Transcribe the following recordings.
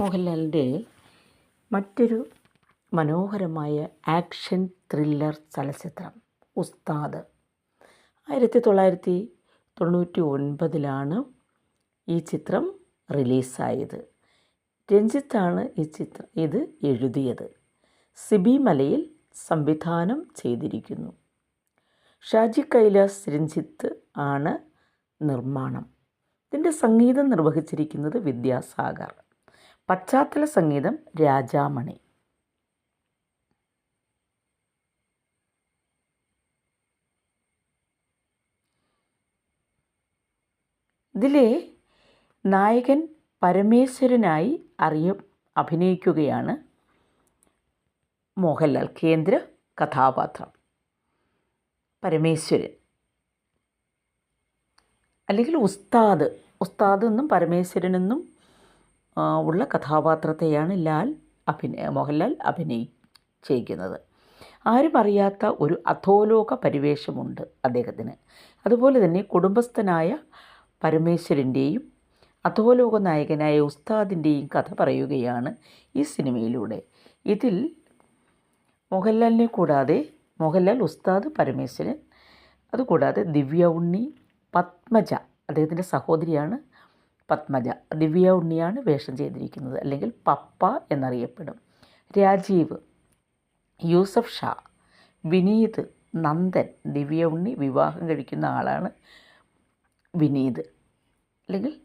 മോഹൻലാലിന്റെ മറ്റൊരു മനോഹരമായ ആക്ഷൻ ത്രില്ലർ ചലച്ചിത്രം ഉസ്താദ്. ആയിരത്തി തൊള്ളായിരത്തി തൊണ്ണൂറ്റി ഒൻപതിലാണ് ഈ ചിത്രം റിലീസായത്. രഞ്ജിത്താണ് ഈ ചിത്രം ഇത് എഴുതിയത്. സിബി മലയിൽ സംവിധാനം ചെയ്തിരിക്കുന്നു. ഷാജി കൈലാസ് രഞ്ജിത്ത് ആണ് നിർമ്മാണം. ഇതിന്റെ സംഗീതം നിർവഹിച്ചിരിക്കുന്നത് വിദ്യാസാഗർ. പശ്ചാത്തല സംഗീതം രാജാമണി. ഇതിലെ നായകൻ പരമേശ്വരനായി അറിയ അഭിനയിക്കുകയാണ് മോഹൻലാൽ കേന്ദ്ര കഥാപാത്രം. പരമേശ്വരൻ. അല്ലെങ്കിൽ ഉസ്താദ്. ഉസ്താദ് എന്നും ആ, ഉള്ള കഥാപാത്രത്തെയാണ് ലാൽ അഭിനയ മോഹൻലാൽ അഭിനയിച്ചിരിക്കുന്നത്. ആരും അറിയാത്ത ഒരു അധോലോക പരിവേഷമുണ്ട് അദ്ദേഹത്തിന്. അതുപോലെ തന്നെ കുടുംബസ്ഥനായ പരമേശ്വരന്റെയും അധോലോക നായകനായ ഉസ്താദിന്റെയും കഥ പറയുകയാണ് ഈ സിനിമയിലൂടെ. ഇതിൽ മോഹൻലാലിനെ കൂടാതെ മോഹൻലാൽ ഉസ്താദ് പരമേശ്വരൻ അതുകൂടാതെ ദിവ്യ ഉണ്ണി പത്മജ അദ്ദേഹത്തിന്റെ സഹോദരിയാണ് പത്മജ ദിവ്യ ഉണ്ണിയാണ് വേഷം ചെയ്തിരിക്കുന്നത്. അല്ലെങ്കിൽ പപ്പ എന്നറിയപ്പെടും. രാജീവ് യൂസഫ് ഷാ വിനീത് നന്ദൻ ദിവ്യ ഉണ്ണി വിവാഹം കഴിക്കുന്ന ആളാണ് വിനീത്. അല്ലെങ്കിൽ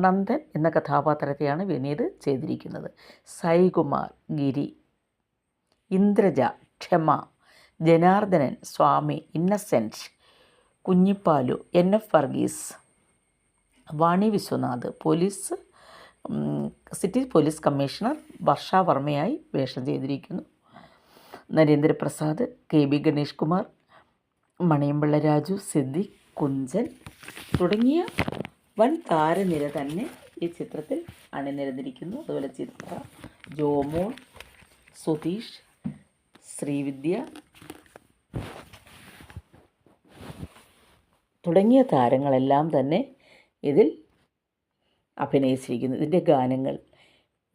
നന്ദൻ എന്ന കഥാപാത്രത്തെയാണ് വിനീത് ചെയ്തിരിക്കുന്നത്. സൈകുമാർ ഗിരി ഇന്ദ്രജ ക്ഷമ ജനാർദ്ദനൻ സ്വാമി Innocent Kunjippalu N F Varghese. Vani Viswanath police city police commissioner Varsha വർമ്മയായി വേഷം ചെയ്തിരിക്കുന്നു. നരേന്ദ്രപ്രസാദ് കെ ബി ഗണേഷ് കുമാർ മണിയമ്പിള്ള രാജു സിദ്ദിഖ് കുഞ്ചൻ തുടങ്ങിയ വൻ താരനിര തന്നെ ഈ ചിത്രത്തിൽ അണിനിരന്നിരിക്കുന്നു. അതുപോലെ ചിത്ര ജോമോൾ സുധീഷ് ശ്രീവിദ്യ തുടങ്ങിയ താരങ്ങളെല്ലാം തന്നെ ഇതിൽ അഭിനയിച്ചിരിക്കുന്നു. ഇതിന്റെ ഗാനങ്ങൾ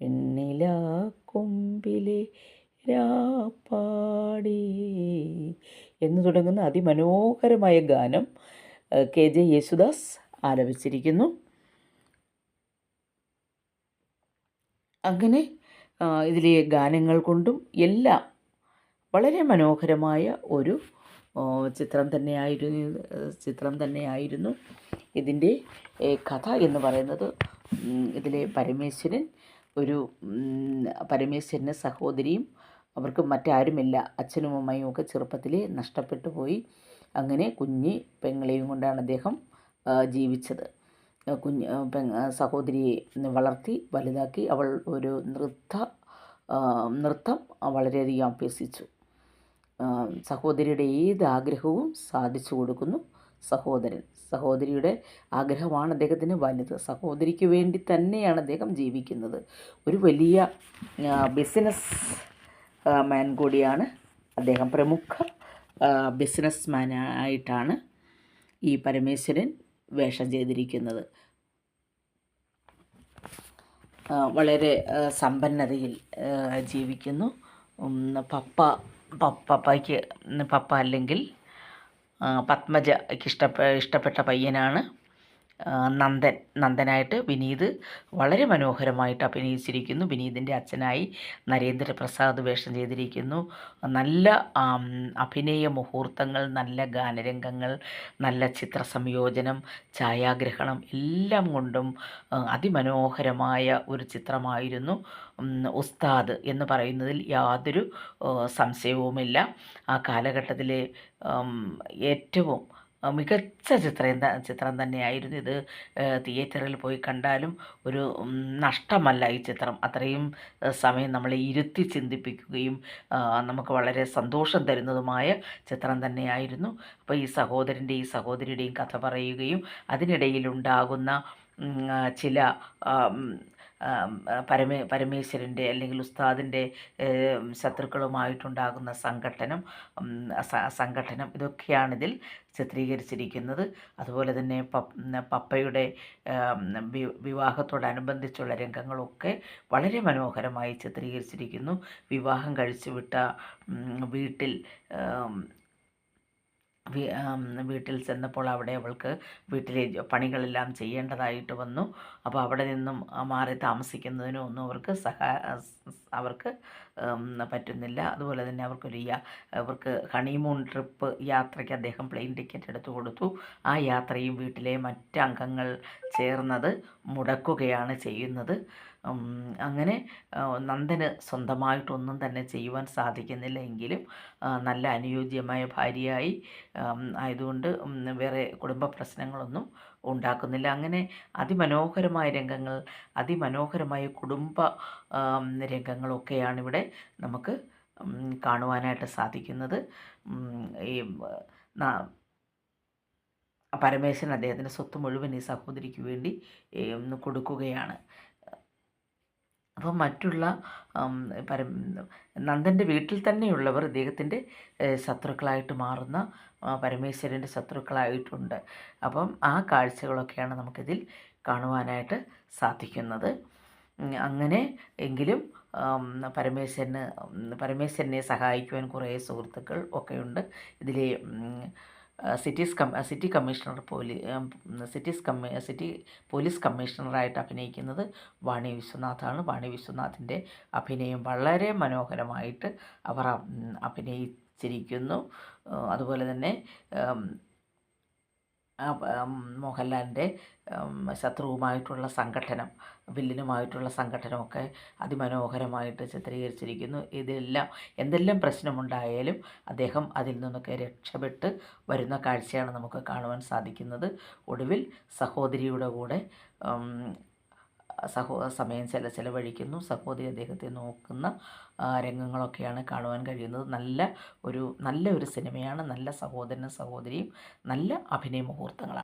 വെണ്ണില കൊമ്പിലെ രാപ്പാടി എന്ന് തുടങ്ങുന്ന അതിമനോഹരമായ ഗാനം കെ. ജെ. യേശുദാസ് ആലപിച്ചിരിക്കുന്നു. അങ്ങനെ ഇതിലെ ഗാനങ്ങൾ കൊണ്ടും എല്ലാം വളരെ മനോഹരമായ ഒരു ചിത്രം തന്നെയായിരുന്നു ചിത്രം തന്നെയായിരുന്നു. ഇതിന്റെ കഥ എന്ന് പറയുന്നത് ഇതിലെ പരമേശ്വരൻ ഒരു പരമേശ്വരന്റെ സഹോദരിയും അവർക്ക് മറ്റാരുമില്ല. അച്ഛനും അമ്മയും ഒക്കെ ചെറുപ്പത്തിലേ നഷ്ടപ്പെട്ടു പോയി. അങ്ങനെ കുഞ്ഞ് പെങ്ങളെയും കൊണ്ടാണ് അദ്ദേഹം ജീവിച്ചത്. കുഞ്ഞ് സഹോദരിയെ വളർത്തി വലുതാക്കി അവൾ ഒരു നൃത്ത നൃത്തം വളരെയധികം അഭ്യസിച്ചു. സഹോദരിയുടെ ഏത് ആഗ്രഹവും സാധിച്ചു കൊടുക്കുന്നു. സഹോദരൻ. സഹോദരിയുടെ ആഗ്രഹമാണ് അദ്ദേഹത്തിന് വലുത്. സഹോദരിക്ക് വേണ്ടി തന്നെയാണ് അദ്ദേഹം ജീവിക്കുന്നത്. ഒരു വലിയ ബിസിനസ് മാൻ കൂടിയാണ് അദ്ദേഹം. പ്രമുഖ ബിസിനസ് മാനായിട്ടാണ് ഈ പരമേശ്വരൻ വേഷം ചെയ്തിരിക്കുന്നത്. വളരെ സമ്പന്നതയിൽ ജീവിക്കുന്നു. പപ്പ പപ്പയ്ക്ക് പപ്പ അല്ലെങ്കിൽ പത്മജയ്ക്ക് ഇഷ്ടപ്പെ ഇഷ്ടപ്പെട്ട പയ്യനാണ്. നന്ദൻ നന്ദനായിട്ട് വിനീത് വളരെ മനോഹരമായിട്ട് അഭിനയിച്ചിരിക്കുന്നു. വിനീതിന്റെ അച്ഛനായി നരേന്ദ്രപ്രസാദ് വേഷം ചെയ്തിരിക്കുന്നു. നല്ല അഭിനയ മുഹൂർത്തങ്ങൾ നല്ല ഗാനരംഗങ്ങൾ നല്ല ചിത്ര സംയോജനം ഛായാഗ്രഹണം എല്ലാം കൊണ്ടും അതിമനോഹരമായ ഒരു ചിത്രമായിരുന്നു. ഉസ്താദ് എന്ന് പറയുന്നതിൽ യാതൊരു സംശയവുമില്ല. ആ കാലഘട്ടത്തിലെ ഏറ്റവും മികച്ച ചിത്രം ചിത്രം തന്നെയായിരുന്നു ഇത്. തിയേറ്ററിൽ പോയി കണ്ടാലും ഒരു നഷ്ടമല്ല ഈ ചിത്രം. അത്രയും സമയം നമ്മളെ ഇരുത്തി ചിന്തിപ്പിക്കുകയും നമുക്ക് വളരെ സന്തോഷം തരുന്നതുമായ ചിത്രം തന്നെയായിരുന്നു. അപ്പോൾ ഈ സഹോദരന്റെയും ഈ സഹോദരിയുടെയും കഥ പറയുകയും അതിനിടയിലുണ്ടാകുന്ന ചില പരമേ പരമേശ്വരന്റെ അല്ലെങ്കിൽ ഉസ്താദിന്റെ ശത്രുക്കളുമായിട്ടുണ്ടാകുന്ന സംഘട്ടനം സംഘട്ടനം ഇതൊക്കെയാണിതിൽ ചിത്രീകരിച്ചിരിക്കുന്നത്. അതുപോലെ തന്നെ പപ്പയുടെ വിവാഹത്തോടനുബന്ധിച്ചുള്ള രംഗങ്ങളൊക്കെ വളരെ മനോഹരമായി ചിത്രീകരിച്ചിരിക്കുന്നു. വിവാഹം കഴിച്ചു വിട്ട വീട്ടിൽ വീട്ടിൽ ചെന്നപ്പോൾ അവിടെ അവൾക്ക് വീട്ടിലെ പണികളെല്ലാം ചെയ്യേണ്ടതായിട്ട് വന്നു. അപ്പോൾ അവിടെ നിന്നും മാറി താമസിക്കുന്നതിനും ഒന്നും അവർക്ക് സഹാ അവർക്ക് പറ്റുന്നില്ല. അതുപോലെ തന്നെ അവർക്കൊരു അവർക്ക് ഹണിമൂൺ ട്രിപ്പ് യാത്രയ്ക്ക് അദ്ദേഹം പ്ലെയിൻ ടിക്കറ്റ് എടുത്തു കൊടുത്തു. ആ യാത്രയും വീട്ടിലെ മറ്റ് അംഗങ്ങൾ ചേർന്നത് മുടക്കുകയാണ് ചെയ്യുന്നത്. അങ്ങനെ നന്ദന് സ്വന്തമായിട്ടൊന്നും തന്നെ ചെയ്യുവാൻ സാധിക്കുന്നില്ല എങ്കിലും നല്ല അനുയോജ്യമായ ഭാര്യയായി ആയതുകൊണ്ട് വേറെ കുടുംബ പ്രശ്നങ്ങളൊന്നും ഉണ്ടാക്കുന്നില്ല. അങ്ങനെ അതിമനോഹരമായ രംഗങ്ങൾ അതിമനോഹരമായ കുടുംബ രംഗങ്ങളൊക്കെയാണ് ഇവിടെ നമുക്ക് കാണുവാനായിട്ട് സാധിക്കുന്നത്. ഈ പരമേശ്വരൻ അദ്ദേഹത്തിന്റെ സ്വത്ത് മുഴുവൻ ഈ സഹോദരിക്ക് വേണ്ടി കൊടുക്കുകയാണ്. അപ്പോൾ മറ്റുള്ള പര നന്ദന്റെ വീട്ടിൽ തന്നെയുള്ളവർ ഇദ്ദേഹത്തിന്റെ ശത്രുക്കളായിട്ട് മാറുന്ന പരമേശ്വരന്റെ ശത്രുക്കളായിട്ടുണ്ട്. അപ്പം ആ കാഴ്ചകളൊക്കെയാണ് നമുക്കിതിൽ കാണുവാനായിട്ട് സാധിക്കുന്നത്. അങ്ങനെ എങ്കിലും പരമേശ്വരന് പരമേശ്വരനെ സഹായിക്കുവാൻ കുറേ സുഹൃത്തുക്കൾ ഒക്കെയുണ്ട്. ഇതിലെ സിറ്റീസ് കം സിറ്റി കമ്മീഷണർ പോലീ സിറ്റീസ് കമ്മി സിറ്റി പോലീസ് കമ്മീഷണറായിട്ട് അഭിനയിക്കുന്നത് വാണി വിശ്വനാഥാണ്. വാണി വിശ്വനാഥിന്റെ അഭിനയം വളരെ മനോഹരമായിട്ട് അവർ അഭിനയിച്ചിരിക്കുന്നു. അതുപോലെ തന്നെ മോഹൻലാലിന്റെ ശത്രുവുമായിട്ടുള്ള സംഘട്ടനം വില്ലനുമായിട്ടുള്ള സംഘട്ടനമൊക്കെ അതിമനോഹരമായിട്ട് ചിത്രീകരിച്ചിരിക്കുന്നു. ഇതെല്ലാം എന്തെല്ലാം പ്രശ്നമുണ്ടായാലും അദ്ദേഹം അതിൽ നിന്നൊക്കെ രക്ഷപ്പെട്ട് വരുന്ന കാഴ്ചയാണ് നമുക്ക് കാണുവാൻ സാധിക്കുന്നത്. ഒടുവിൽ സഹോദരിയുടെ കൂടെ സഹോ സമയം ചില ചിലവഴിക്കുന്നു. സഹോദരി അദ്ദേഹത്തെ നോക്കുന്ന രംഗങ്ങളൊക്കെയാണ് കാണുവാൻ കഴിയുന്നത്. നല്ല ഒരു നല്ല ഒരു സിനിമയാണ്. നല്ല സഹോദരനും സഹോദരിയും നല്ല അഭിനയ മുഹൂർത്തങ്ങളാണ്.